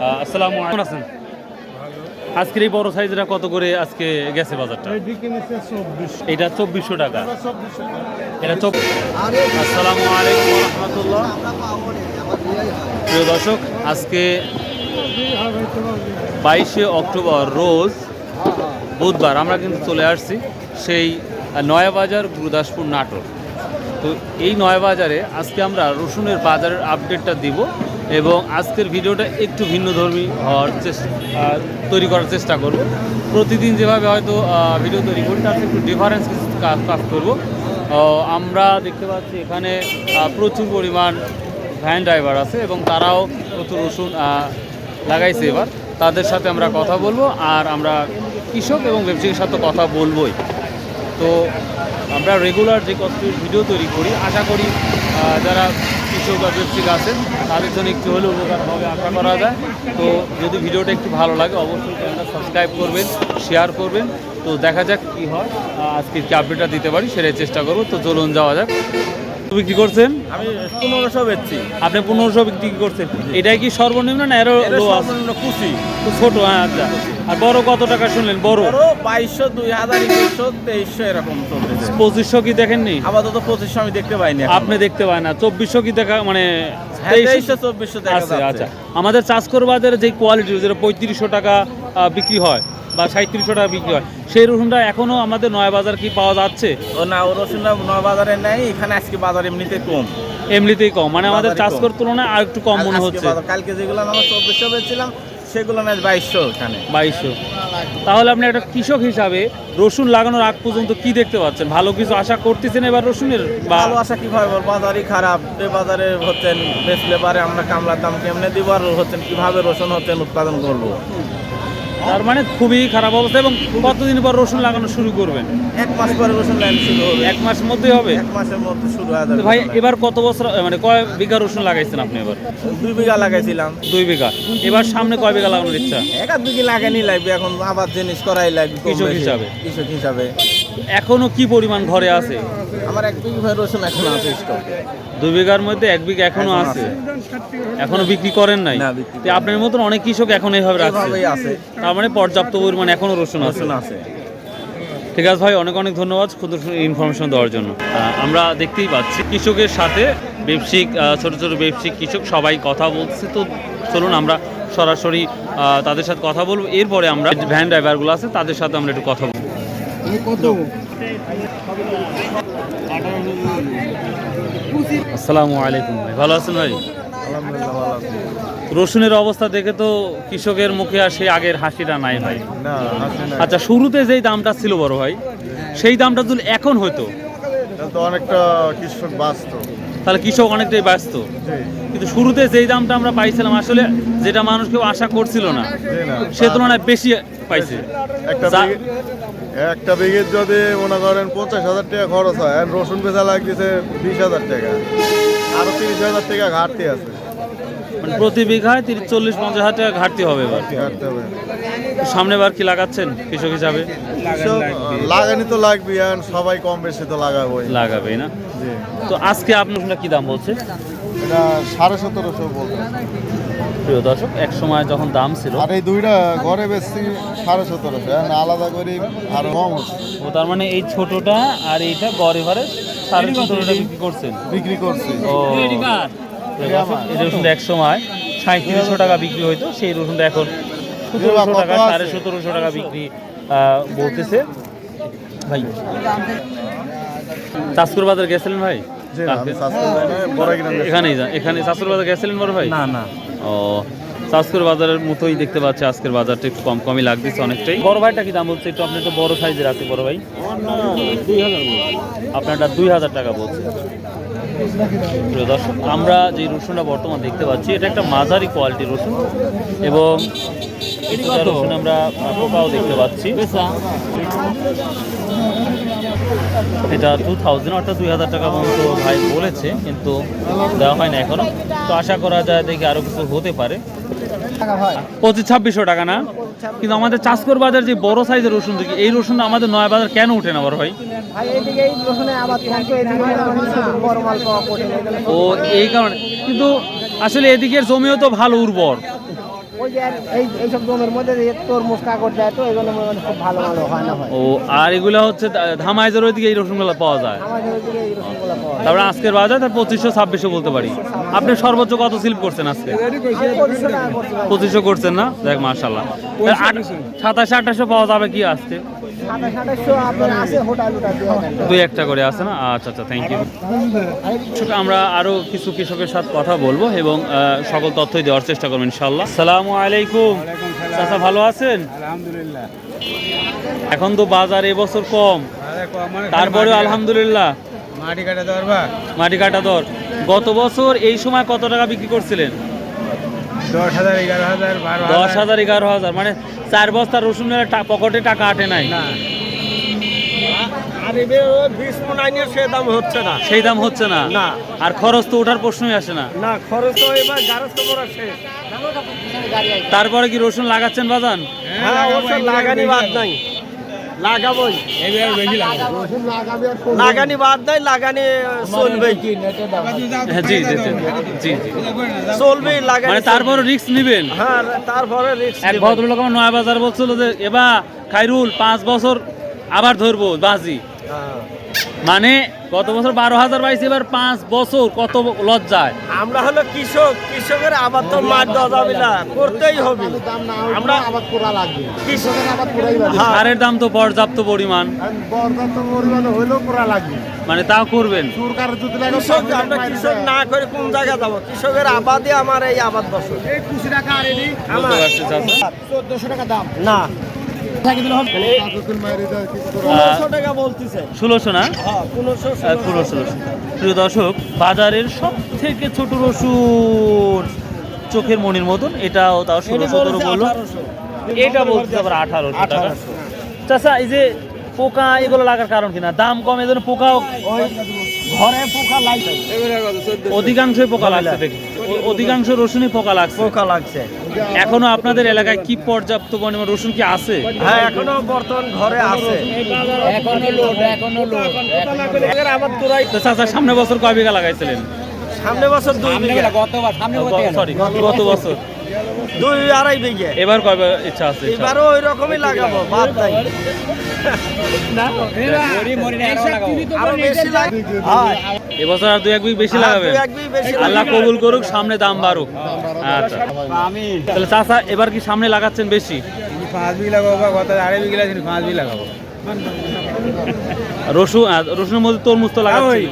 আসসালামু আলাইকুম। আছেন? আজকের এই বড় সাইজটা কত করে আজকে গেছে বাজারটা? এটা চব্বিশশো টাকা। এটা আসসালামু আলাইকুম রহমতুল্লাহ। প্রিয় দর্শক আজকে বাইশে অক্টোবর রোজ বুধবার আমরা কিন্তু চলে আসছি সেই নয়াবাজার গুরুদাসপুর নাটক তো এই নয়াবাজারে আজকে আমরা রসুনের বাজারের আপডেটটা দিব। এবং আজকের ভিডিওটা একটু ভিন্নধর্মী হওয়ার চেষ্টা তৈরি করার চেষ্টা করব। প্রতিদিন যেভাবে হয়তো ভিডিও তৈরি করি, তার একটু ডিফারেন্স কাজ কাজ করব। আমরা দেখতে পাচ্ছি এখানে প্রচুর পরিমাণ ভ্যান ড্রাইভার আছে এবং তারাও প্রচুর রসুন লাগাইছে এবার। তাদের সাথে আমরা কথা বলব আর আমরা কৃষক এবং ব্যবসায়ীর সাথে কথা বলবোই। তো আমরা রেগুলার যে কষ্টের ভিডিও তৈরি করি, আশা করি যারা বা ব্যবসায়িক আছেন তাদের জন্য একটু হলেও উপকার হবে আশা করা যায়। তো যদি ভিডিওটা একটু ভালো লাগে, অবশ্যই চ্যানেলটা সাবস্ক্রাইব করবেন শেয়ার করবেন। তো দেখা যাক কি হয় আজকে কি আপডেটটা দিতে পারি, সেটাই চেষ্টা করব। তো চলুন যাওয়া যাক। বিক্রি করছেন? আমি পনেরোশো বেচছি। আপনি পনেরোশো বিক্রি করছেন। এটাই কি সর্বনিম্ন না এরও লো আছে? সর্বনিম্ন কুচি। ছোট হ্যাঁ আচ্ছা। আর বড় কত টাকা শুনলেন? বড়? বাইশশো দুই হাজার একুশশো তেইশশো এরকম চলতেছে। পঁচিশশো কি দেখেননি? আপাতত পঁচিশশো আমি দেখতে পাইনি আপনি দেখতে পায় না। চব্বিশশো কি দেখা মানে হ্যাঁ, তেইশশো? চব্বিশশো আচ্ছা আচ্ছা। আমাদের চাষ বাজারে যে কোয়ালিটি যেটা পঁয়ত্রিশশো টাকা বিক্রি হয়। বা সাঁত্রিশশো টাকা বিক্রি হয়। সেই রসুনটা এখনও আমাদের নয় বাজার কি পাওয়া যাচ্ছে? ও না ও রসুনটা নয় বাজারে নেই এখানে আজকে বাজার এমনিতে কম। এমনিতেই কম মানে আমাদের চাষ চাষকর তুলনায় আর একটু কম মনে হচ্ছে। কালকে যেগুলো আমরা চব্বিশশো বেচছিলাম সেগুলো না বাইশশো এখানে। বাইশশো। তাহলে আপনি একটা কৃষক হিসাবে রসুন লাগানোর আগ পর্যন্ত কি দেখতে পাচ্ছেন? ভালো কিছু আশা করতেছেন এবার রসুনের ভালো আশা কীভাবে বাজারই খারাপ এ বাজারে হচ্ছেন বেচলে পারে আমরা কামলার দাম কেমনে দিব আর হচ্ছেন কীভাবে রসুন হচ্ছেন উৎপাদন করব? তার মানে খুবই খারাপ অবস্থা এবং কতদিন পর রসুন লাগানো শুরু করবেন? এক মাস পরে রসুন লাগানো শুরু হবে। এক মাস মধ্যেই হবে? এক মাসের মধ্যে শুরু হয়ে যাবে ভাই এবার কত বছর মানে কয় বিঘা রসুন লাগাইছেন আপনি এবার? দুই বিঘা লাগাইছিলাম। দুই বিঘা। এবার সামনে কয় বিঘা লাগানোর ইচ্ছা? এক আধ বিঘি লাগানি লাগবে এখন আবার জিনিস করাই লাগবে কিছু কৃষক হিসাবে। কিছু হিসাবে। এখনও কি পরিমাণ ঘরে আছে? আমার এক বিঘি রসুন এখন আছে স্টক দুই বিঘার মধ্যে এক বিঘা এখনও আছে? এখনও বিক্রি করেন নাই? তো আপনার মতন অনেক কৃষক এখন এইভাবে রাখছে। আছে। তার মানে পর্যাপ্ত পরিমাণ এখনও রসুন আছে। ঠিক আছে ভাই অনেক অনেক ধন্যবাদ সুন্দর ইনফরমেশন দেওয়ার জন্য। আমরা দেখতেই পাচ্ছি কৃষকের সাথে ব্যবসায়িক ছোট ছোট ব্যবসায়িক কৃষক সবাই কথা বলছে। তো চলুন আমরা সরাসরি তাদের সাথে কথা বলব। এরপরে আমরা ভ্যান ড্রাইভারগুলো আছে তাদের সাথে আমরা একটু কথা বলব। আসসালামু আলাইকুম ভাই ভালো আছেন ভাই? আলহামদুলিল্লাহ ভালো আছে। রসুনের অবস্থা দেখে তো কৃষকের মুখে আর সেই আগের হাসিটা নাই ভাই। না আছে না আচ্ছা শুরুতে যেই দামটা ছিল বড় ভাই সেই দামটা যদি এখন হতো অনেকটা কৃষক বাঁচত তাহলে কৃষক অনেকটাই ব্যস্ত। কিন্তু শুরুতে যেই দামটা আমরা পাইছিলাম আসলে যেটা মানুষ কেউ আশা করছিল না সে তুলনায় বেশি পাইছে। একটা বিঘের যদি মনে করেন পঞ্চাশ হাজার টাকা খরচ হয় আর রসুন বেচা লাগতেছে বিশ হাজার টাকা। আরও তিরিশ হাজার টাকা ঘাটতি আছে। মানে প্রতি বিঘায় তিরিশ চল্লিশ পঞ্চাশ হাজার টাকা ঘাটতি হবে এবার। ঘাটতে হবে। সামনে বার কি লাগাচ্ছেন কৃষক হিসাবে? কৃষক, লাগানি তো লাগবে আর সবাই কম বেশি তো লাগাবোই। লাগাবে না? তো আজকে আপনার কি দাম বলছে? এটা সাড়ে সতেরোশো বলতে। প্রিয় দর্শক এক সময় যখন দাম ছিল আর এই দুইটা ঘরে বেশি সাড়ে সতেরোশো আলাদা করি আরও কম ও তার মানে এই ছোটটা আর এইটা গড়ে ঘরে সাড়ে সতেরোটা বিক্রি করছেন? বিক্রি করছি। ও এই রসুনটা এক সময় সাঁত্রিশশো টাকা বিক্রি হইতো সেই রসুনটা এখন সতেরোশো টাকা সাড়ে সতেরোশো টাকা বিক্রি বলতেছে। ভাই চাষকুর বাজার গেছিলেন ভাই। এখানেই যা এখানে চাষকুর বাজার গেছিলেন বড় ভাই? না না। ও চাষকুর বাজারের মতোই দেখতে পাচ্ছি আজকের বাজারটা একটু কম কমই লাগতেছে অনেকটাই। বড় ভাইটা কি দাম বলছে? একটু আপনি তো বড় সাইজের আছে বড় ভাই। আপনারটা দুই হাজার টাকা বলছে। দর্শক, আমরা যে রসুনটা বর্তমান দেখতে পাচ্ছি, এটা একটা মাঝারি কোয়ালিটির রসুন এবং রসুন আমরা পোকাও দেখতে পাচ্ছি। এটা টু থাউজেন্ড অর্থাৎ দুই হাজার টাকা পর্যন্ত ভাই বলেছে কিন্তু দেওয়া হয় না এখনও। তো আশা করা যায় দেখি আরও কিছু হতে পারে। পঁচিশ ছাব্বিশশো টাকা না? কিন্তু আমাদের চাষকর বাজার যে বড় সাইজের রসুন দেখি এই রসুন আমাদের নয় বাজার কেন উঠে না বড় ভাই? জন্য ও এই কারণে। কিন্তু আসলে এদিকের জমিও তো ভালো উর্বর। ওই যে এই এইসব জমির মধ্যে তরমুজ কাকড় দেয় তো এগুলো খুব ভালো ভালো হয় না ও আর এগুলো হচ্ছে দা- ধামাইজের ওইদিকে এই রসুনগুলো পাওয়া যায়। আমাদের ওইদিকে এই রসুনগুলো পাওয়া যায়। তারপরে আজকের বাজার তার পঁচিশশো ছাব্বিশশো বলতে পারি। আপনি সর্বোচ্চ কত স্লিপ করছেন আজকে? পঁচিশশো করছেন না? দেখ মার্শাল্লাহ সাতাশে আঠাশশো পাওয়া যাবে কি আসতে দুই একটা করে আছে না? আচ্ছা আচ্ছা থ্যাংক ইউ আমরা আরও কিছু কৃষকের সাথে কথা বলব এবং সকল তথ্যই দেওয়ার চেষ্টা করব ইনশাল্লাহ সালামু আলাইকুম। চাচা ভালো আছেন? আলহামদুলিল্লাহ। এখন তো বাজার এবছর কম। তারপরে আলহামদুলিল্লাহ। মাটি কাটা দরবা মাটি কাটা দর। গত বছর এই সময় কত টাকা বিক্রি করছিলেন? দশ হাজার এগারো হাজার। দশ হাজার এগারো হাজার মানে চার বস্তা রসুন টা- পকেটে টাকা আটে নাই। আর এবার ওই বিশ সে দাম হচ্ছে না। সেই দাম হচ্ছে না? না। আর খরচ তো ওঠার প্রশ্নই আসে না। না খরচ তো এবার গারজ তো তারপরে কি রসুন লাগাচ্ছেন বাজান? হ্যাঁ লাগানি বাদ নাই। লাগাবোই। লাগানি বাদ দেয় লাগানি চলবেই। হ্যাঁ, জি জি জি জি লাগানি মানে তারপরে রিস্ক নিবেন। হ্যাঁ তারপরে রিস্ক এক ভদ্রলোক আমার নয় বাজার বলছিল যে এবার খাইরুল পাঁচ বছর আবার ধরবো বাজি। মানে গত বছর বারো হাজার পাইছি এবার পাঁচ বছর কত লজ্জায়? আমরা হলো কৃষক কৃষকের আবার তো মার দেওয়া যাবে না করতেই হবে। আমরা আবাদ করা লাগবে কৃষক আবাদ করাই লাগবে। হ্যাঁ। সারের দাম তো পর্যাপ্ত পরিমাণ। পর্যাপ্ত পরিমাণে হইলেও করা লাগবে। মানে তাও করবেন? সরকার যদি কৃষক আমরা কৃষক না করে কোন জায়গায় যাব? কৃষকের আবাদে আমার এই আবাদ বছর। কুশি টাকা আর টাকা দাম। না। ষোলোশো না? হ্যাঁ ষোলো ষোলোশো। প্রিয় দর্শক বাজারের সব থেকে ছোট রসুন। চোখের মনির মতন এটাও তাও ষোলো সতেরো বলল। এটা বলতে আবার আঠারোশো টাকা। চাচা এই যে পোকা এগুলো লাগার কারণ কিনা দাম কম এজন্য পোকাও ঘরে পোকা লাগছে অধিকাংশই পোকা লাগছে দেখি। অধিকাংশ রসুনই পোকা লাগছে। পোকা লাগছে। এখনও আপনাদের এলাকায় কি পর্যাপ্ত পরিমাণ রসুন কি আছে? হ্যাঁ এখনও বর্তমান ঘরে আছে। এখনও লোড এখনও লোড এর আবাদ করাই তো চাচা সামনে বছর কয় বিঘা লাগাইছিলেন? সামনে বছর দুই বিঘা। গত সরি গত বছর। দুই আড়াই বিঘে। এবার কয় বিঘা ইচ্ছা আছে এবারও ওই রকমই লাগাবো বাদ নাই। আরও বেশি লাগে হ্যাঁ। এবছর আর দুই এক বিঘা বেশি হ্যাঁ, লাগাবেন? দুই এক বিঘা বেশি আল্লাহ কবুল করুক সামনে দাম বাড়ুক। আচ্ছা। তাহলে চাচা এবার কি সামনে লাগাচ্ছেন বেশি? পাঁচ বিঘি লাগাবো বা গত আড়াই বিঘি লাগছে পাঁচ বিঘি লাগাবো। রসুন রসুনের মধ্যে তরমুজ তো লাগাচ্ছি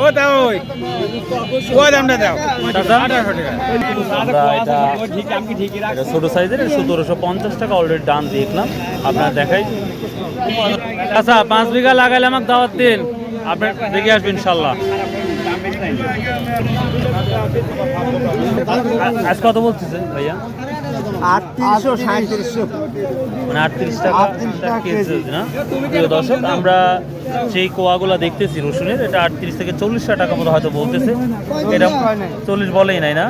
ও দাও দামটা দাও। সাইজের সতেরোশো পঞ্চাশ টাকা অলরেডি দাম দেখলাম। আপনার দেখাই। আচ্ছা পাঁচ বিঘা লাগাইলে আমার দাওয়াত দিন। আপনি দেখে আসবেন ইনশাল্লাহ আজ কত বলতেছেন ভাইয়া? আটত্রিশশো সাঁত্রিশশো মানে আটত্রিশ টাকা টাকা কেজি না প্রিয় দর্শক আমরা সেই কোয়াগুলা দেখতেছি রসুনের এটা আটত্রিশ থেকে চল্লিশ টাকা মতো হয়তো বলতেছে। এটা চল্লিশ বলেই নাই না?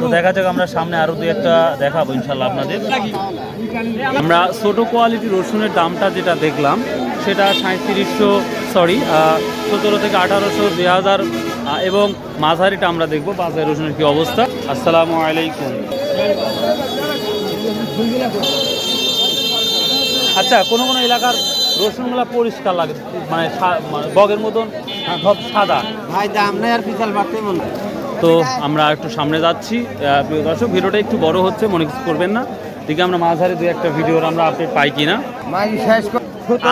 তো দেখা যাক আমরা সামনে আরও দুই একটা দেখাবো ইনশাল্লাহ আপনাদের। আমরা ছোট কোয়ালিটি রসুনের দামটা যেটা দেখলাম সেটা সাঁত্রিশশো সরি সতেরো থেকে আঠারোশো দুই হাজার এবং মাঝারিটা আমরা দেখব বাজার রসুনের কি অবস্থা। আসসালামু আলাইকুম। আচ্ছা কোনো কোনো এলাকার রসুনগুলা পরিষ্কার লাগে মানে মানে বগের মতন ধপ সাদা? ভাই দাম নেই আর বিশাল বাড়তে মনে তো আমরা একটু সামনে যাচ্ছি। প্রিয় দর্শক ভিডিওটা একটু বড় হচ্ছে মনে কিছু করবেন না। দিকে আমরা মাঝারি দু একটা ভিডিওর আমরা আপডেট পাই কিনা। শেষ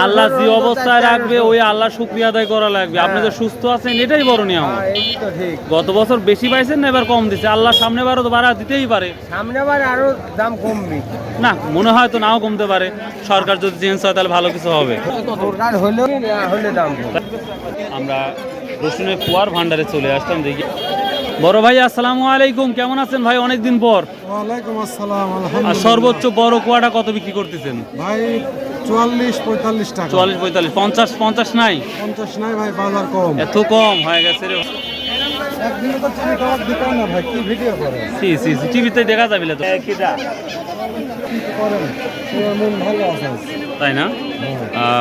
আল্লাহ যে অবস্থায় রাখবে ওই আল্লাহ শুক্রিয়া আদায় করা লাগবে। আপনি যে সুস্থ আছেন এটাই বড় নিয়ম ঠিক। গত বছর বেশি পাইছেন না এবার কম দিচ্ছে আল্লাহ সামনে বারও তো বাড়া দিতেই পারে। সামনে বার আরও দাম কমবে। না মনে হয় তো নাও কমতে পারে। সরকার যদি চেঞ্জ হয় তাহলে ভালো কিছু হবে। আমরা রসুনের কুয়ার ভান্ডারে চলে আসতাম দেখি বড় ভাই আসসালামু আলাইকুম। কেমন আছেন ভাই অনেকদিন পর? ওয়ালাইকুম আসসালাম আর আলহামদুলিল্লাহ। সর্বোচ্চ বড় কোয়াটা কত বিক্রি করতেছেন? ভাই চুয়াল্লিশ পঁয়তাল্লিশ টাকা। চুয়াল্লিশ পঁয়তাল্লিশ পঞ্চাশ পঞ্চাশ নাই? পঞ্চাশ নাই ভাই বাজার কম। এত কম হয়ে গেছে রে। একদিনে তো চিনি খাওয়ার দিতাম না ভাই কি ভিডিও করে? সি সি সি টিভিতে দেখা যাবে তো। তাই না?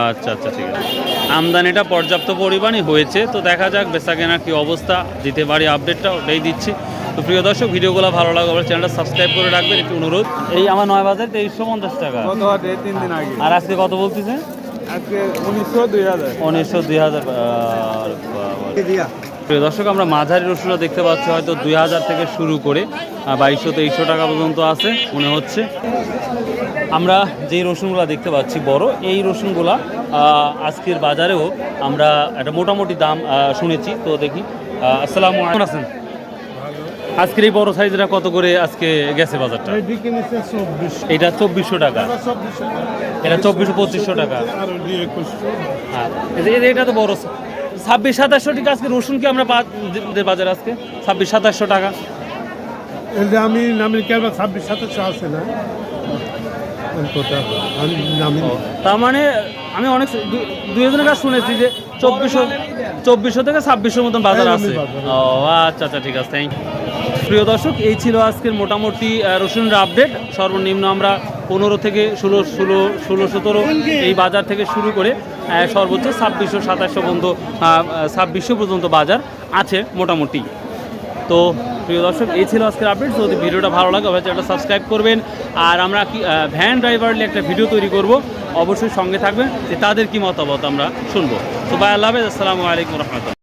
আচ্ছা আচ্ছা ঠিক আছে। আমদানিটা পর্যাপ্ত পরিমাণই হয়েছে তো দেখা যাক বেচা কেনার কি অবস্থা দিতে পারি আপডেটটা ওটাই দিচ্ছি। তো প্রিয় দর্শক ভিডিওগুলো ভালো লাগবে আমার চ্যানেলটা সাবস্ক্রাইব করে রাখবেন। একটু অনুরোধ এই আমার নয় বাজার তেইশশো পঞ্চাশ টাকা। কত হাটে তিন দিন আগে। আর আজকে কত বলতেছে? আজকে উনিশশো দুই হাজার। উনিশশো দুই হাজার প্রিয় দর্শক আমরা মাঝারি রসুনটা দেখতে পাচ্ছি হয়তো দুই হাজার থেকে শুরু করে বাইশশো তেইশশো টাকা পর্যন্ত আছে মনে হচ্ছে। আমরা যেই রসুনগুলো দেখতে পাচ্ছি বড় এই রসুনগুলা আহ, আজকের বাজারেও আমরা একটা মোটামুটি দাম শুনেছি। তো দেখি আসসালামু আলাইকুম। আছেন? আজকের এই বড় সাইজটা কত করে আজকে গেছে বাজারটা? এটা চব্বিশশো টাকা। এটা চব্বিশশো পঁচিশশো টাকা। যে- এটা তো বড়। ছাব্বিশ সাতাশশো টাকা আজকে রসুন কি আমরা বাজারে আজকে? ছাব্বিশ সাতাশশো টাকা। এই যে আমি নামের কেবল ছাব্বিশ সাতাশশো আছে না? তার মানে আমি অনেক দু- দুই একজনের কাছে শুনেছি যে চব্বিশশো চব্বিশশো থেকে ছাব্বিশশোর মতন বাজার আছে। ও আচ্ছা আচ্ছা ঠিক আছে থ্যাংক ইউ প্রিয় দর্শক এই ছিল আজকের মোটামুটি রসুনের আপডেট সর্বনিম্ন আমরা পনেরো থেকে ষোলো ষোলো ষোলো, সতেরো এই বাজার থেকে শুরু করে সর্বোচ্চ ছাব্বিশশো, সাতাশশো পর্যন্ত ছাব্বিশশো পর্যন্ত বাজার আছে মোটামুটি। তো প্রিয় দর্শক, এই ছিল আজকের আপডেট যদি ভিডিওটা ভালো লাগে, অবশ্যই একটা সাবস্ক্রাইব করবেন। আর আমরা কি ভ্যান ড্রাইভারলি একটা ভিডিও তৈরি করব। অবশ্যই সঙ্গে থাকবেন যে তাদের কি মতামত আমরা শুনব। তো বাই আল্লাহ আসসালামু আলাইকুম রহমতুল্লাহ।